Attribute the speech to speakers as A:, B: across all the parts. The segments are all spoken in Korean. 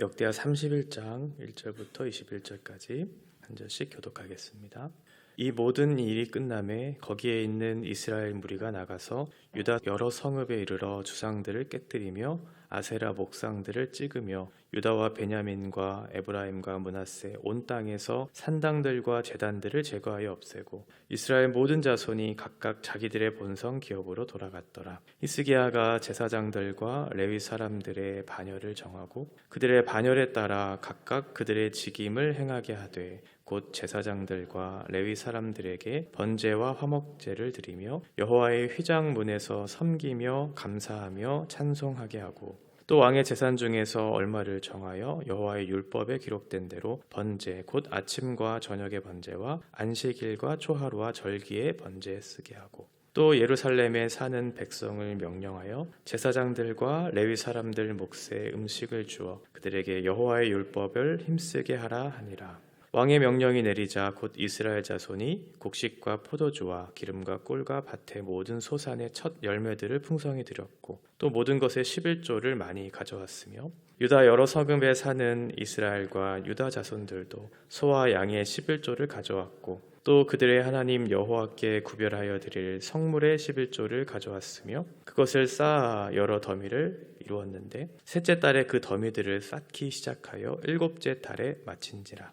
A: 역대하 31장 1절부터 21절까지 한 절씩 교독하겠습니다. 이 모든 일이 끝남에 거기에 있는 이스라엘 무리가 나가서 유다 여러 성읍에 이르러 주상들을 깨뜨리며 아세라 목상들을 찍으며 유다와 베냐민과 에브라임과 문하세 온 땅에서 산당들과 제단들을 제거하여 없애고 이스라엘 모든 자손이 각각 자기들의 본성 기업으로 돌아갔더라. 히스기야가 제사장들과 레위 사람들의 반열을 정하고 그들의 반열에 따라 각각 그들의 직임을 행하게 하되 곧 제사장들과 레위 사람들에게 번제와 화목제를 드리며 여호와의 휘장 문에서 섬기며 감사하며 찬송하게 하고 또 왕의 재산 중에서 얼마를 정하여 여호와의 율법에 기록된 대로 번제 곧 아침과 저녁의 번제와 안식일과 초하루와 절기의 번제에 쓰게 하고 또 예루살렘에 사는 백성을 명령하여 제사장들과 레위 사람들 몫에 음식을 주어 그들에게 여호와의 율법을 힘쓰게 하라 하니라 왕의 명령이 내리자 곧 이스라엘 자손이 곡식과 포도주와 기름과 꿀과 밭의 모든 소산의 첫 열매들을 풍성히 드렸고 또 모든 것의 11조를 많이 가져왔으며 유다 여러 성읍에 사는 이스라엘과 유다 자손들도 소와 양의 11조를 가져왔고 또 그들의 하나님 여호와께 구별하여 드릴 성물의 11조를 가져왔으며 그것을 쌓아 여러 더미를 이루었는데 셋째 달에 그 더미들을 쌓기 시작하여 일곱째 달에 마친지라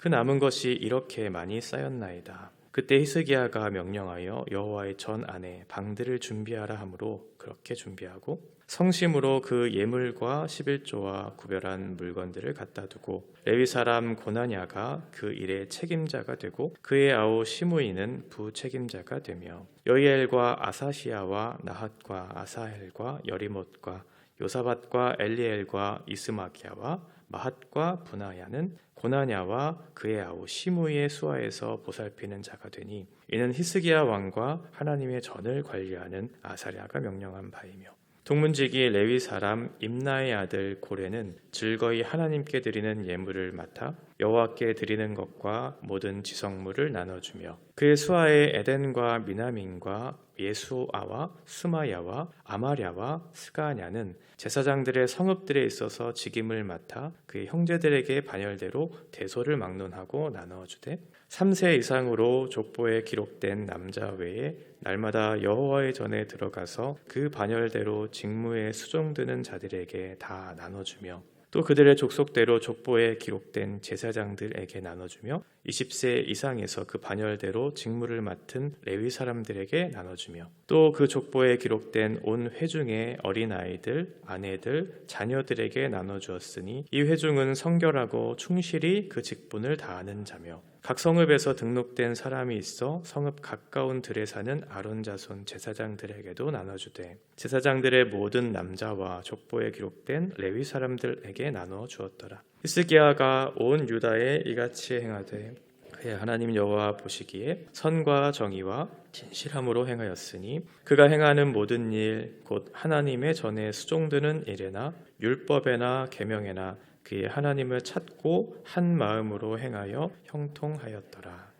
A: 그 남은 것이 이렇게 많이 쌓였나이다. 그때 히스기야가 명령하여 여호와의 전 안에 방들을 준비하라 하므로 그렇게 준비하고 성심으로 그 예물과 11조와 구별한 물건들을 갖다 두고 레위 사람 고나냐가 그 일의 책임자가 되고 그의 아우 시므이는 부책임자가 되며 여이엘과 아사시아와 나핫과 아사헬과 여리못과 요사밭과 엘리엘과 이스마기야와 마핫과 분하야는 고나냐와 그의 아우 시므의 수하에서 보살피는 자가 되니 이는 히스기야 왕과 하나님의 전을 관리하는 아사랴가 명령한 바이며 동문지기 레위 사람 임나의 아들 고레는 즐거이 하나님께 드리는 예물을 맡아 여호와께 드리는 것과 모든 지성물을 나눠주며 그의 수하에 에덴과 미나민과 예수아와 스마야와 아마랴와 스가냐는 제사장들의 성읍들에 있어서 직임을 맡아 그의 형제들에게 반열대로 대소를 막론하고 나누어주되 3세 이상으로 족보에 기록된 남자 외에 날마다 여호와의 전에 들어가서 그 반열대로 직무에 수종드는 자들에게 다 나눠주며 또 그들의 족속대로 족보에 기록된 제사장들에게 나눠주며 20세 이상에서 그 반열대로 직무를 맡은 레위 사람들에게 나눠주며 또 그 족보에 기록된 온 회중의 어린아이들, 아내들, 자녀들에게 나눠주었으니 이 회중은 성결하고 충실히 그 직분을 다하는 자며 각 성읍에서 등록된 사람이 있어 성읍 가까운 들에 사는 아론 자손 제사장들에게도 나눠주되 제사장들의 모든 남자와 족보에 기록된 레위 사람들에게 나눠 주었더라. 히스기야가 온 유다에 이같이 행하되 그의 하나님 여호와 보시기에 선과 정의와 진실함으로 행하였으니 그가 행하는 모든 일 곧 하나님의 전에 수종드는 일에나 율법에나 계명에나 그의 하나님을 찾고 한 마음으로 행하여 형통하였더라.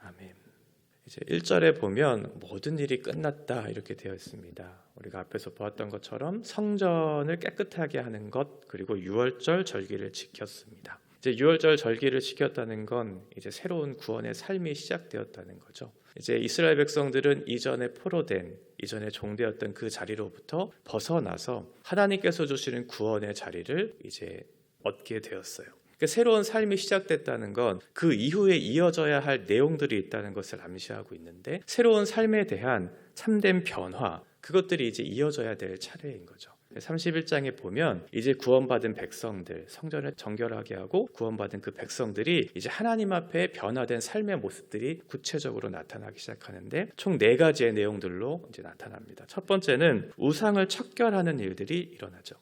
A: 아멘. 이제 1절에 보면 모든 일이 끝났다 이렇게 되어 있습니다. 우리가 앞에서 보았던 것처럼 성전을 깨끗하게 하는 것 그리고 6월절 절기를 지켰습니다. 이제 6월절 절기를 지켰다는 건 이제 새로운 구원의 삶이 시작되었다는 거죠. 이제 이스라엘 백성들은 이전에 포로된 이전에 종되었던 그 자리로부터 벗어나서 하나님께서 주시는 구원의 자리를 이제 얻게 되었어요. 그러니까 새로운 삶이 시작됐다는 건 그 이후에 이어져야 할 내용들이 있다는 것을 암시하고 있는데 새로운 삶에 대한 참된 변화 그것들이 이제 이어져야 될 차례인 거죠. 31장에 보면 이제 구원받은 백성들 성전을 정결하게 하고 구원받은 그 백성들이 이제 하나님 앞에 변화된 삶의 모습들이 구체적으로 나타나기 시작하는데 총 네 가지의 내용들로 이제 나타납니다. 첫 번째는 우상을 척결하는 일들이 일어나죠.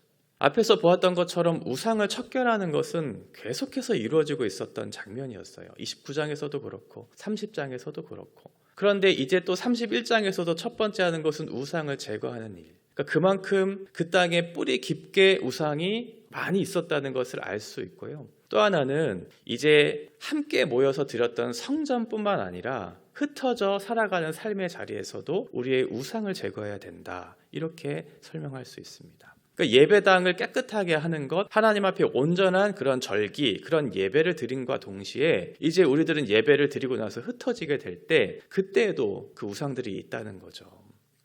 A: 앞에서 보았던 것처럼 우상을 척결하는 것은 계속해서 이루어지고 있었던 장면이었어요. 29장에서도 그렇고 30장에서도 그렇고. 그런데 이제 또 31장에서도 첫 번째 하는 것은 우상을 제거하는 일. 그러니까 그만큼 그 땅에 뿌리 깊게 우상이 많이 있었다는 것을 알 수 있고요. 또 하나는 이제 함께 모여서 드렸던 성전뿐만 아니라 흩어져 살아가는 삶의 자리에서도 우리의 우상을 제거해야 된다. 이렇게 설명할 수 있습니다. 그러니까 예배당을 깨끗하게 하는 것, 하나님 앞에 온전한 그런 절기, 그런 예배를 드림과 동시에 이제 우리들은 예배를 드리고 나서 흩어지게 될 때 그때에도 그 우상들이 있다는 거죠.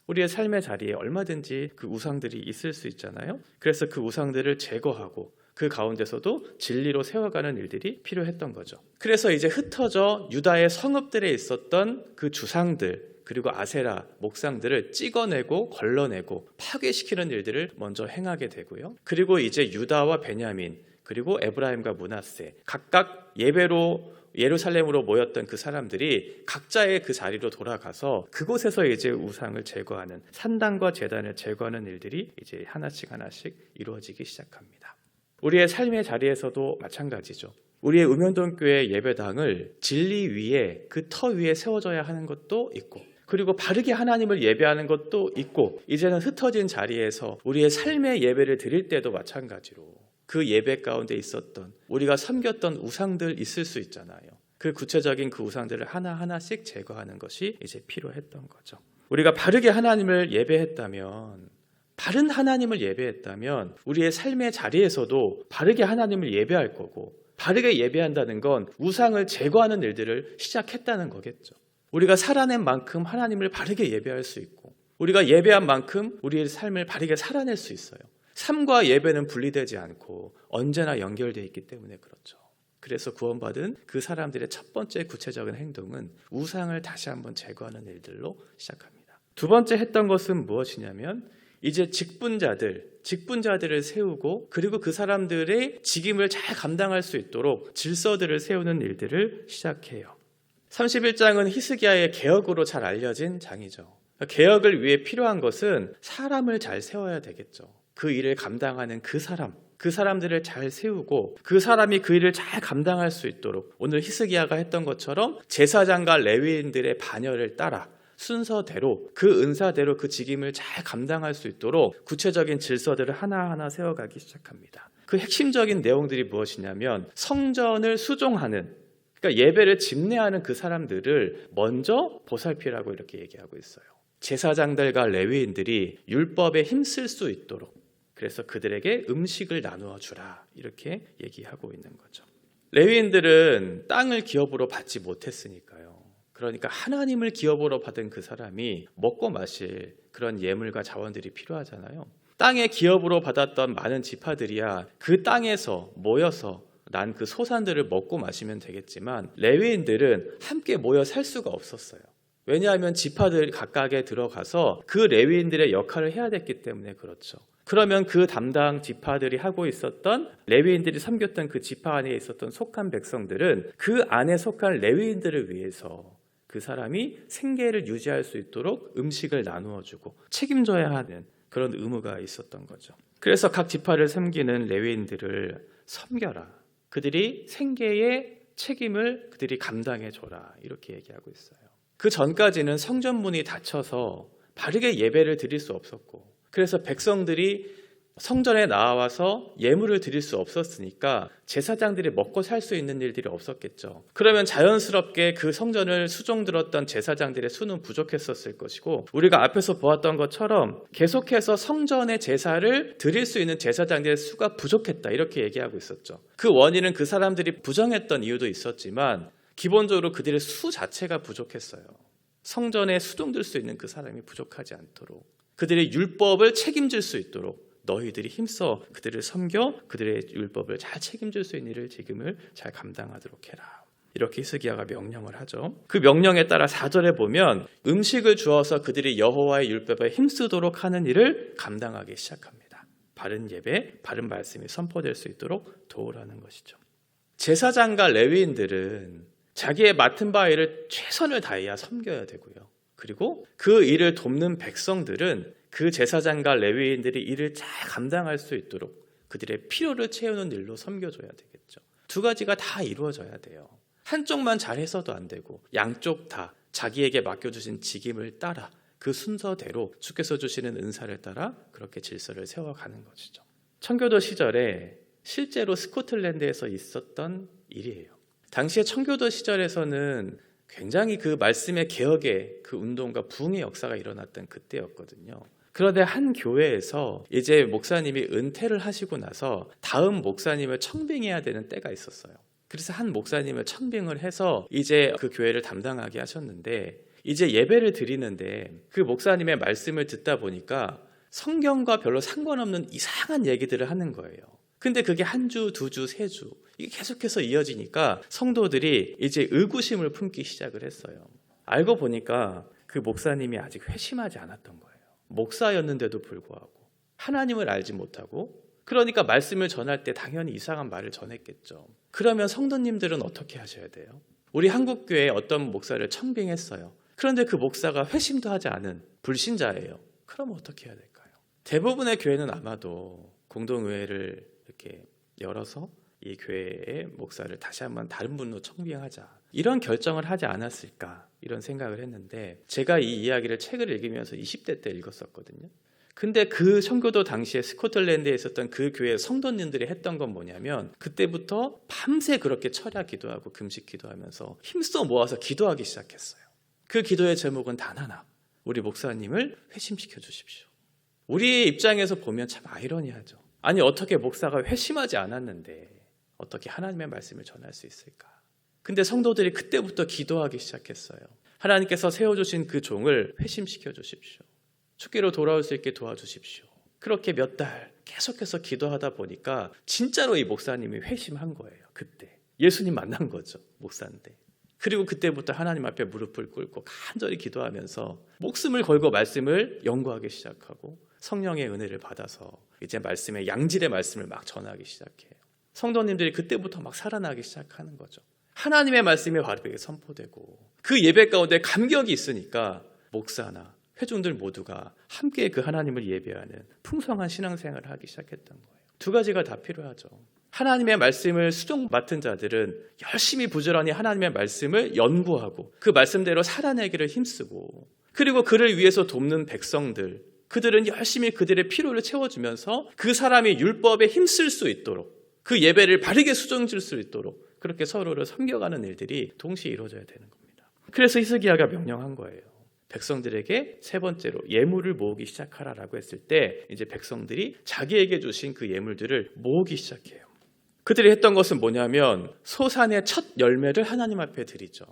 A: 우리의 삶의 자리에 얼마든지 그 우상들이 있을 수 있잖아요. 그래서 그 우상들을 제거하고 그 가운데서도 진리로 세워가는 일들이 필요했던 거죠. 그래서 이제 흩어져 유다의 성읍들에 있었던 그 주상들 그리고 아세라 목상들을 찍어내고 걸러내고 파괴시키는 일들을 먼저 행하게 되고요. 그리고 이제 유다와 베냐민 그리고 에브라임과 문하세 각각 예배로 예루살렘으로 모였던 그 사람들이 각자의 그 자리로 돌아가서 그곳에서 이제 우상을 제거하는 산당과 제단을 제거하는 일들이 이제 하나씩 하나씩 이루어지기 시작합니다. 우리의 삶의 자리에서도 마찬가지죠. 우리의 음현동 교회 예배당을 진리 위에 그 터 위에 세워져야 하는 것도 있고 그리고 바르게 하나님을 예배하는 것도 있고 이제는 흩어진 자리에서 우리의 삶의 예배를 드릴 때도 마찬가지로 그 예배 가운데 있었던 우리가 섬겼던 우상들 있을 수 있잖아요. 그 구체적인 그 우상들을 하나하나씩 제거하는 것이 이제 필요했던 거죠. 우리가 바르게 하나님을 예배했다면 바른 하나님을 예배했다면 우리의 삶의 자리에서도 바르게 하나님을 예배할 거고 바르게 예배한다는 건 우상을 제거하는 일들을 시작했다는 거겠죠. 우리가 살아낸 만큼 하나님을 바르게 예배할 수 있고 우리가 예배한 만큼 우리의 삶을 바르게 살아낼 수 있어요. 삶과 예배는 분리되지 않고 언제나 연결되어 있기 때문에 그렇죠. 그래서 구원받은 그 사람들의 첫 번째 구체적인 행동은 우상을 다시 한번 제거하는 일들로 시작합니다. 두 번째 했던 것은 무엇이냐면 이제 직분자들, 직분자들을 세우고 그리고 그 사람들의 직임을 잘 감당할 수 있도록 질서들을 세우는 일들을 시작해요. 31장은 히스기야의 개혁으로 잘 알려진 장이죠. 개혁을 위해 필요한 것은 사람을 잘 세워야 되겠죠. 그 일을 감당하는 그 사람, 그 사람들을 잘 세우고 그 사람이 그 일을 잘 감당할 수 있도록 오늘 히스기야가 했던 것처럼 제사장과 레위인들의 반열을 따라 순서대로 그 은사대로 그 직임을 잘 감당할 수 있도록 구체적인 질서들을 하나하나 세워가기 시작합니다. 그 핵심적인 내용들이 무엇이냐면 성전을 수종하는 그러니까 예배를 집례하는 그 사람들을 먼저 보살피라고 이렇게 얘기하고 있어요. 제사장들과 레위인들이 율법에 힘쓸 수 있도록 그래서 그들에게 음식을 나누어 주라 이렇게 얘기하고 있는 거죠. 레위인들은 땅을 기업으로 받지 못했으니까요. 그러니까 하나님을 기업으로 받은 그 사람이 먹고 마실 그런 예물과 자원들이 필요하잖아요. 땅의 기업으로 받았던 많은 지파들이야 그 땅에서 모여서 난 그 소산들을 먹고 마시면 되겠지만 레위인들은 함께 모여 살 수가 없었어요. 왜냐하면 지파들 각각에 들어가서 그 레위인들의 역할을 해야 됐기 때문에 그렇죠. 그러면 그 담당 지파들이 하고 있었던 레위인들이 섬겼던 그 지파 안에 있었던 속한 백성들은 그 안에 속한 레위인들을 위해서 그 사람이 생계를 유지할 수 있도록 음식을 나누어 주고 책임져야 하는 그런 의무가 있었던 거죠. 그래서 각 지파를 섬기는 레위인들을 섬겨라. 그들이 생계의 책임을 그들이 감당해 줘라. 이렇게 얘기하고 있어요. 그 전까지는 성전문이 닫혀서 바르게 예배를 드릴 수 없었고 그래서 백성들이 성전에 나와서 예물을 드릴 수 없었으니까 제사장들이 먹고 살 수 있는 일들이 없었겠죠. 그러면 자연스럽게 그 성전을 수종 들었던 제사장들의 수는 부족했었을 것이고 우리가 앞에서 보았던 것처럼 계속해서 성전의 제사를 드릴 수 있는 제사장들의 수가 부족했다 이렇게 얘기하고 있었죠. 그 원인은 그 사람들이 부정했던 이유도 있었지만 기본적으로 그들의 수 자체가 부족했어요. 성전에 수동들 수 있는 그 사람이 부족하지 않도록 그들의 율법을 책임질 수 있도록 너희들이 힘써 그들을 섬겨 그들의 율법을 잘 책임질 수 있는 일을 지금을 잘 감당하도록 해라. 이렇게 히스기야가 명령을 하죠. 그 명령에 따라 4절에 보면 음식을 주어서 그들이 여호와의 율법에 힘쓰도록 하는 일을 감당하기 시작합니다. 바른 예배, 바른 말씀이 선포될 수 있도록 도우라는 것이죠. 제사장과 레위인들은 자기의 맡은 바 일을 최선을 다해야 섬겨야 되고요. 그리고 그 일을 돕는 백성들은 그 제사장과 레위인들이 일을 잘 감당할 수 있도록 그들의 필요를 채우는 일로 섬겨줘야 되겠죠. 두 가지가 다 이루어져야 돼요. 한쪽만 잘해서도 안 되고 양쪽 다 자기에게 맡겨주신 직임을 따라 그 순서대로 주께서 주시는 은사를 따라 그렇게 질서를 세워가는 것이죠. 청교도 시절에 실제로 스코틀랜드에서 있었던 일이에요. 당시에 청교도 시절에서는 굉장히 그 말씀의 개혁의 그 운동과 부흥의 역사가 일어났던 그때였거든요. 그런데 한 교회에서 이제 목사님이 은퇴를 하시고 나서 다음 목사님을 청빙해야 되는 때가 있었어요. 그래서 한 목사님을 청빙을 해서 이제 그 교회를 담당하게 하셨는데 이제 예배를 드리는데 그 목사님의 말씀을 듣다 보니까 성경과 별로 상관없는 이상한 얘기들을 하는 거예요. 근데 그게 한 주, 두 주, 세 주, 이게 계속해서 이어지니까 성도들이 이제 의구심을 품기 시작을 했어요. 알고 보니까 그 목사님이 아직 회심하지 않았던 거예요. 목사였는데도 불구하고. 하나님을 알지 못하고, 그러니까 말씀을 전할 때 당연히 이상한 말을 전했겠죠. 그러면 성도님들은 어떻게 하셔야 돼요? 우리 한국교회에 어떤 목사를 청빙했어요. 그런데 그 목사가 회심도 하지 않은 불신자예요. 그럼 어떻게 해야 될까요? 대부분의 교회는 아마도 공동의회를 이렇게 열어서 이 교회의 목사를 다시 한번 다른 분으로 청빙하자 이런 결정을 하지 않았을까 이런 생각을 했는데 제가 이 이야기를 책을 읽으면서 20대 때 읽었었거든요. 근데 그 청교도 당시에 스코틀랜드에 있었던 그 교회 성도님들이 했던 건 뭐냐면 그때부터 밤새 그렇게 철야 기도하고 금식 기도하면서 힘써 모아서 기도하기 시작했어요. 그 기도의 제목은 단 하나. 우리 목사님을 회심시켜 주십시오. 우리의 입장에서 보면 참 아이러니하죠. 아니 어떻게 목사가 회심하지 않았는데 어떻게 하나님의 말씀을 전할 수 있을까? 근데 성도들이 그때부터 기도하기 시작했어요. 하나님께서 세워주신 그 종을 회심시켜 주십시오. 축기로 돌아올 수 있게 도와주십시오. 그렇게 몇 달 계속해서 기도하다 보니까 진짜로 이 목사님이 회심한 거예요. 그때 예수님 만난 거죠. 목사인데. 그리고 그때부터 하나님 앞에 무릎을 꿇고 간절히 기도하면서 목숨을 걸고 말씀을 연구하기 시작하고 성령의 은혜를 받아서 이제 말씀의 양질의 말씀을 막 전하기 시작해요. 성도님들이 그때부터 막 살아나기 시작하는 거죠. 하나님의 말씀이 바르게 선포되고 그 예배 가운데 감격이 있으니까 목사나 회중들 모두가 함께 그 하나님을 예배하는 풍성한 신앙생활을 하기 시작했던 거예요. 두 가지가 다 필요하죠. 하나님의 말씀을 수종 맡은 자들은 열심히 부지런히 하나님의 말씀을 연구하고 그 말씀대로 살아내기를 힘쓰고 그리고 그를 위해서 돕는 백성들 그들은 열심히 그들의 필요를 채워주면서 그 사람이 율법에 힘쓸 수 있도록 그 예배를 바르게 수정질 수 있도록 그렇게 서로를 섬겨가는 일들이 동시에 이루어져야 되는 겁니다. 그래서 히스기야가 명령한 거예요. 백성들에게 세 번째로 예물을 모으기 시작하라라고 했을 때 이제 백성들이 자기에게 주신 그 예물들을 모으기 시작해요. 그들이 했던 것은 뭐냐면 소산의 첫 열매를 하나님 앞에 드리죠.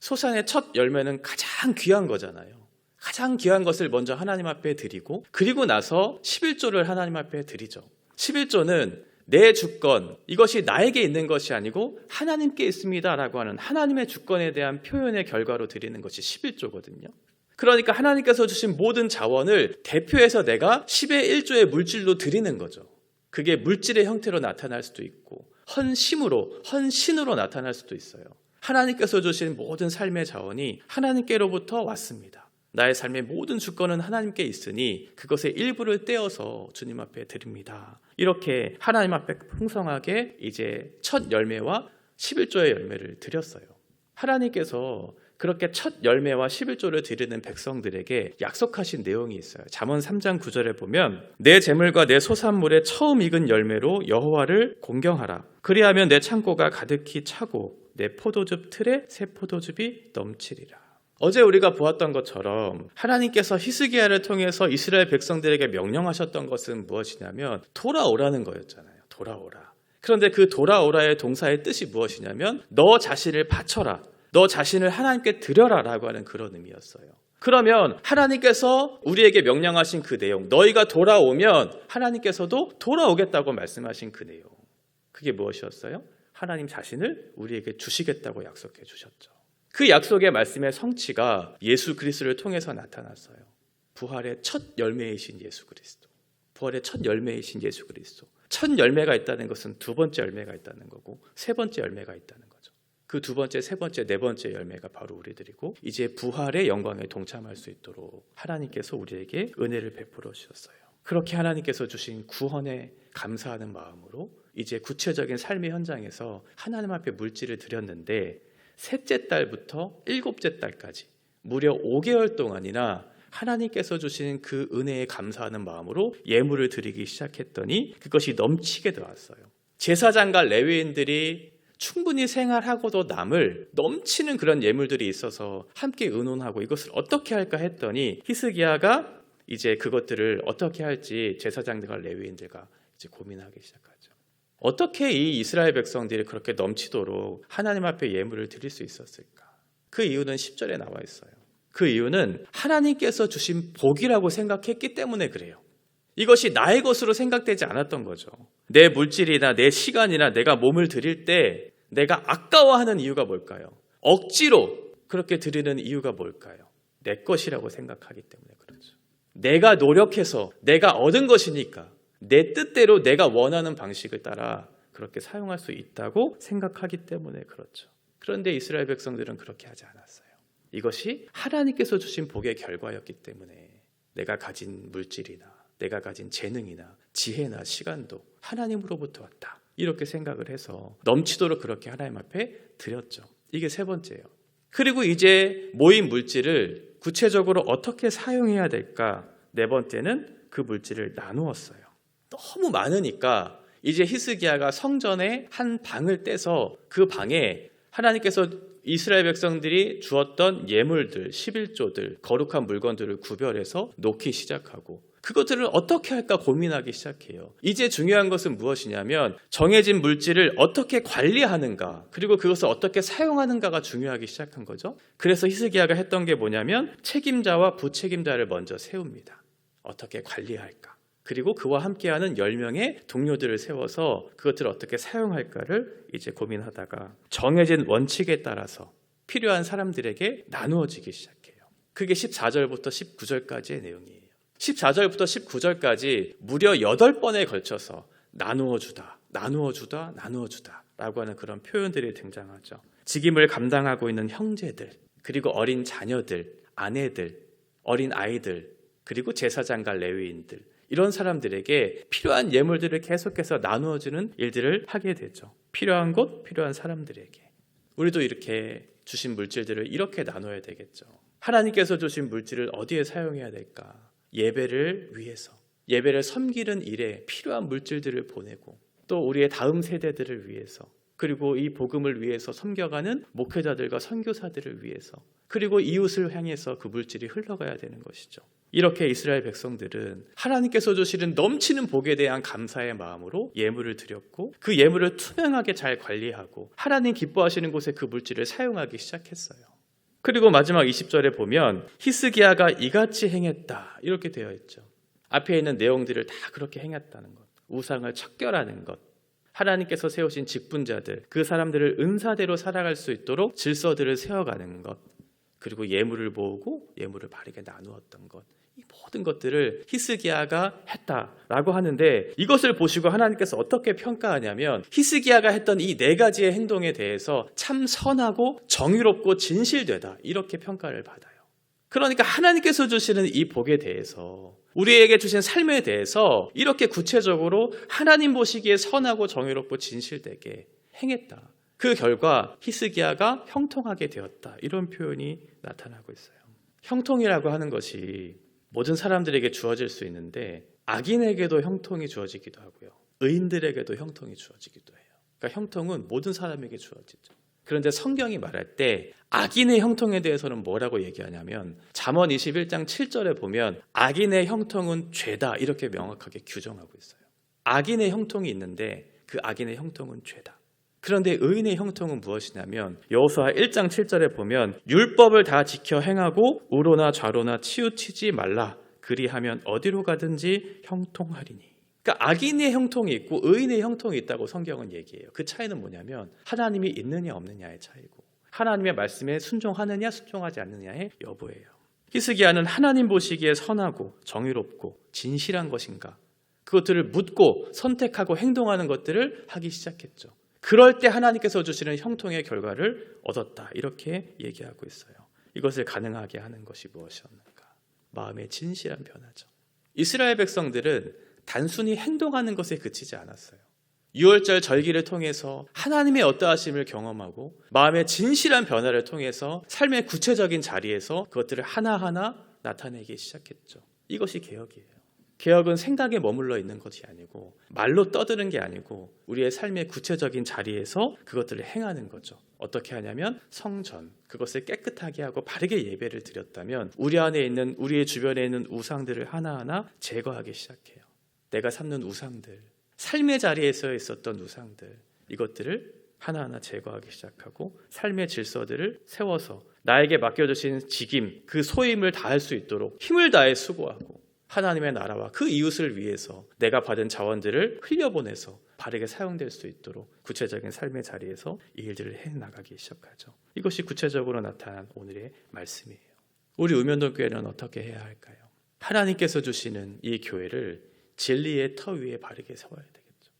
A: 소산의 첫 열매는 가장 귀한 거잖아요. 가장 귀한 것을 먼저 하나님 앞에 드리고 그리고 나서 11조를 하나님 앞에 드리죠. 11조는 내 주권, 이것이 나에게 있는 것이 아니고 하나님께 있습니다라고 하는 하나님의 주권에 대한 표현의 결과로 드리는 것이 11조거든요. 그러니까 하나님께서 주신 모든 자원을 대표해서 내가 10의 1조의 물질로 드리는 거죠. 그게 물질의 형태로 나타날 수도 있고 헌심으로, 헌신으로 나타날 수도 있어요. 하나님께서 주신 모든 삶의 자원이 하나님께로부터 왔습니다. 나의 삶의 모든 주권은 하나님께 있으니 그것의 일부를 떼어서 주님 앞에 드립니다. 이렇게 하나님 앞에 풍성하게 이제 첫 열매와 11조의 열매를 드렸어요. 하나님께서 그렇게 첫 열매와 11조를 드리는 백성들에게 약속하신 내용이 있어요. 잠언 3장 9절에 보면 내 재물과 내 소산물의 처음 익은 열매로 여호와를 공경하라. 그리하면 내 창고가 가득히 차고 내 포도즙 틀에 새 포도즙이 넘치리라. 어제 우리가 보았던 것처럼 하나님께서 히스기야를 통해서 이스라엘 백성들에게 명령하셨던 것은 무엇이냐면 돌아오라는 거였잖아요. 돌아오라. 그런데 그 돌아오라의 동사의 뜻이 무엇이냐면 너 자신을 바쳐라. 너 자신을 하나님께 드려라라고 하는 그런 의미였어요. 그러면 하나님께서 우리에게 명령하신 그 내용, 너희가 돌아오면 하나님께서도 돌아오겠다고 말씀하신 그 내용. 그게 무엇이었어요? 하나님 자신을 우리에게 주시겠다고 약속해 주셨죠. 그 약속의 말씀의 성취가 예수 그리스도를 통해서 나타났어요. 부활의 첫 열매이신 예수 그리스도. 부활의 첫 열매이신 예수 그리스도. 첫 열매가 있다는 것은 두 번째 열매가 있다는 거고 세 번째 열매가 있다는 거죠. 그 두 번째, 세 번째, 네 번째 열매가 바로 우리들이고 이제 부활의 영광에 동참할 수 있도록 하나님께서 우리에게 은혜를 베풀어 주셨어요. 그렇게 하나님께서 주신 구원에 감사하는 마음으로 이제 구체적인 삶의 현장에서 하나님 앞에 물질을 드렸는데 셋째 달부터 일곱째 달까지 무려 5개월 동안이나 하나님께서 주신 그 은혜에 감사하는 마음으로 예물을 드리기 시작했더니 그것이 넘치게 되었어요. 제사장과 레위인들이 충분히 생활하고도 남을 넘치는 그런 예물들이 있어서 함께 의논하고 이것을 어떻게 할까 했더니 히스기야가 이제 그것들을 어떻게 할지 제사장들과 레위인들과 이제 고민하기 시작하죠. 어떻게 이 이스라엘 백성들이 그렇게 넘치도록 하나님 앞에 예물을 드릴 수 있었을까? 그 이유는 10절에 나와 있어요. 그 이유는 하나님께서 주신 복이라고 생각했기 때문에 그래요. 이것이 나의 것으로 생각되지 않았던 거죠. 내 물질이나 내 시간이나 내가 몸을 드릴 때 내가 아까워하는 이유가 뭘까요? 억지로 그렇게 드리는 이유가 뭘까요? 내 것이라고 생각하기 때문에 그렇죠. 내가 노력해서 내가 얻은 것이니까 내 뜻대로 내가 원하는 방식을 따라 그렇게 사용할 수 있다고 생각하기 때문에 그렇죠. 그런데 이스라엘 백성들은 그렇게 하지 않았어요. 이것이 하나님께서 주신 복의 결과였기 때문에 내가 가진 물질이나 내가 가진 재능이나 지혜나 시간도 하나님으로부터 왔다. 이렇게 생각을 해서 넘치도록 그렇게 하나님 앞에 드렸죠. 이게 세 번째예요. 그리고 이제 모인 물질을 구체적으로 어떻게 사용해야 될까? 네 번째는 그 물질을 나누었어요. 너무 많으니까 이제 히스기야가 성전의 한 방을 떼서 그 방에 하나님께서 이스라엘 백성들이 주었던 예물들, 11조들, 거룩한 물건들을 구별해서 놓기 시작하고 그것들을 어떻게 할까 고민하기 시작해요. 이제 중요한 것은 무엇이냐면 정해진 물질을 어떻게 관리하는가 그리고 그것을 어떻게 사용하는가가 중요하기 시작한 거죠. 그래서 히스기야가 했던 게 뭐냐면 책임자와 부책임자를 먼저 세웁니다. 어떻게 관리할까? 그리고 그와 함께하는 10명의 동료들을 세워서 그것들을 어떻게 사용할까를 이제 고민하다가 정해진 원칙에 따라서 필요한 사람들에게 나누어지기 시작해요. 그게 14절부터 19절까지의 내용이에요. 14절부터 19절까지 무려 8번에 걸쳐서 나누어 주다, 나누어 주다, 나누어 주다 라고 하는 그런 표현들이 등장하죠. 직임을 감당하고 있는 형제들, 그리고 어린 자녀들, 아내들, 어린 아이들, 그리고 제사장과 레위인들 이런 사람들에게 필요한 예물들을 계속해서 나누어주는 일들을 하게 되죠. 필요한 곳, 필요한 사람들에게. 우리도 이렇게 주신 물질들을 이렇게 나눠야 되겠죠. 하나님께서 주신 물질을 어디에 사용해야 될까? 예배를 위해서, 예배를 섬기는 일에 필요한 물질들을 보내고 또 우리의 다음 세대들을 위해서 그리고 이 복음을 위해서 섬겨가는 목회자들과 선교사들을 위해서 그리고 이웃을 향해서 그 물질이 흘러가야 되는 것이죠. 이렇게 이스라엘 백성들은 하나님께서 주시는 넘치는 복에 대한 감사의 마음으로 예물을 드렸고 그 예물을 투명하게 잘 관리하고 하나님 기뻐하시는 곳에 그 물질을 사용하기 시작했어요. 그리고 마지막 20절에 보면 히스기야가 이같이 행했다 이렇게 되어 있죠. 앞에 있는 내용들을 다 그렇게 행했다는 것. 우상을 척결하는 것. 하나님께서 세우신 직분자들, 그 사람들을 은사대로 살아갈 수 있도록 질서들을 세워가는 것. 그리고 예물을 모으고 예물을 바르게 나누었던 것. 이 모든 것들을 히스기야가 했다라고 하는데 이것을 보시고 하나님께서 어떻게 평가하냐면 히스기야가 했던 이 네 가지의 행동에 대해서 참 선하고 정의롭고 진실되다 이렇게 평가를 받아요. 그러니까 하나님께서 주시는 이 복에 대해서 우리에게 주신 삶에 대해서 이렇게 구체적으로 하나님 보시기에 선하고 정의롭고 진실되게 행했다. 그 결과 히스기야가 형통하게 되었다. 이런 표현이 나타나고 있어요. 형통이라고 하는 것이 모든 사람들에게 주어질 수 있는데 악인에게도 형통이 주어지기도 하고요. 의인들에게도 형통이 주어지기도 해요. 그러니까 형통은 모든 사람에게 주어지죠. 그런데 성경이 말할 때 악인의 형통에 대해서는 뭐라고 얘기하냐면 잠언 21장 7절에 보면 악인의 형통은 죄다 이렇게 명확하게 규정하고 있어요. 악인의 형통이 있는데 그 악인의 형통은 죄다. 그런데 의인의 형통은 무엇이냐면 여호수아 1장 7절에 보면 율법을 다 지켜 행하고 우로나 좌로나 치우치지 말라 그리하면 어디로 가든지 형통하리니 그러니까 악인의 형통이 있고 의인의 형통이 있다고 성경은 얘기해요. 그 차이는 뭐냐면 하나님이 있느냐 없느냐의 차이고 하나님의 말씀에 순종하느냐 순종하지 않느냐의 여부예요. 히스기야는 하나님 보시기에 선하고 정의롭고 진실한 것인가 그것들을 묻고 선택하고 행동하는 것들을 하기 시작했죠. 그럴 때 하나님께서 주시는 형통의 결과를 얻었다. 이렇게 얘기하고 있어요. 이것을 가능하게 하는 것이 무엇이었는가? 마음의 진실한 변화죠. 이스라엘 백성들은 단순히 행동하는 것에 그치지 않았어요. 6월절 절기를 통해서 하나님의 어떠하심을 경험하고 마음의 진실한 변화를 통해서 삶의 구체적인 자리에서 그것들을 하나하나 나타내기 시작했죠. 이것이 개혁이에요. 개혁은 생각에 머물러 있는 것이 아니고 말로 떠드는 게 아니고 우리의 삶의 구체적인 자리에서 그것들을 행하는 거죠. 어떻게 하냐면 성전 그것을 깨끗하게 하고 바르게 예배를 드렸다면 우리 안에 있는 우리의 주변에 있는 우상들을 하나하나 제거하기 시작해요. 내가 삼는 우상들, 삶의 자리에서 있었던 우상들 이것들을 하나하나 제거하기 시작하고 삶의 질서들을 세워서 나에게 맡겨주신 직임, 그 소임을 다할 수 있도록 힘을 다해 수고하고 하나님의 나라와 그 이웃을 위해서 내가 받은 자원들을 흘려보내서 바르게 사용될 수 있도록 구체적인 삶의 자리에서 이 일들을 해 나가기 시작하죠. 이것이 구체적으로 나타난 오늘의 말씀이에요. 우리 우면동 교회는 어떻게 해야 할까요? 하나님께서 주시는 이 교회를 진리의 터 위에 바르게 세워야 되겠죠.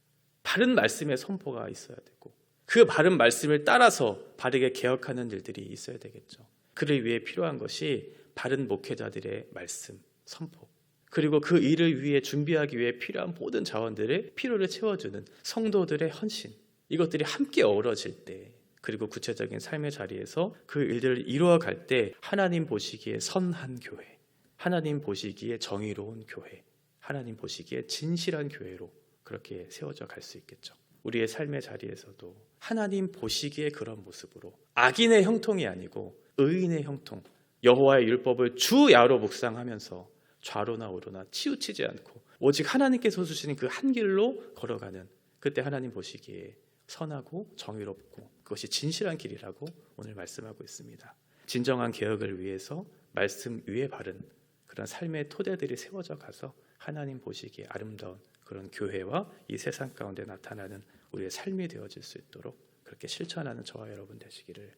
A: 바른 말씀의 선포가 있어야 되고 그 바른 말씀을 따라서 바르게 개혁하는 일들이 있어야 되겠죠. 그를 위해 필요한 것이 바른 목회자들의 말씀, 선포. 그리고 그 일을 위해 준비하기 위해 필요한 모든 자원들의 필요를 채워주는 성도들의 헌신. 이것들이 함께 어우러질 때 그리고 구체적인 삶의 자리에서 그 일들을 이루어갈 때 하나님 보시기에 선한 교회, 하나님 보시기에 정의로운 교회, 하나님 보시기에 진실한 교회로 그렇게 세워져 갈 수 있겠죠. 우리의 삶의 자리에서도 하나님 보시기에 그런 모습으로 악인의 형통이 아니고 의인의 형통, 여호와의 율법을 주야로 묵상하면서 좌로나 우로나 치우치지 않고 오직 하나님께서 주시는 그 한 길로 걸어가는 그때 하나님 보시기에 선하고 정의롭고 그것이 진실한 길이라고 오늘 말씀하고 있습니다. 진정한 개혁을 위해서 말씀 위에 바른 그런 삶의 토대들이 세워져 가서 하나님 보시기에 아름다운 그런 교회와 이 세상 가운데 나타나는 우리의 삶이 되어질 수 있도록 그렇게 실천하는 저와 여러분 되시기를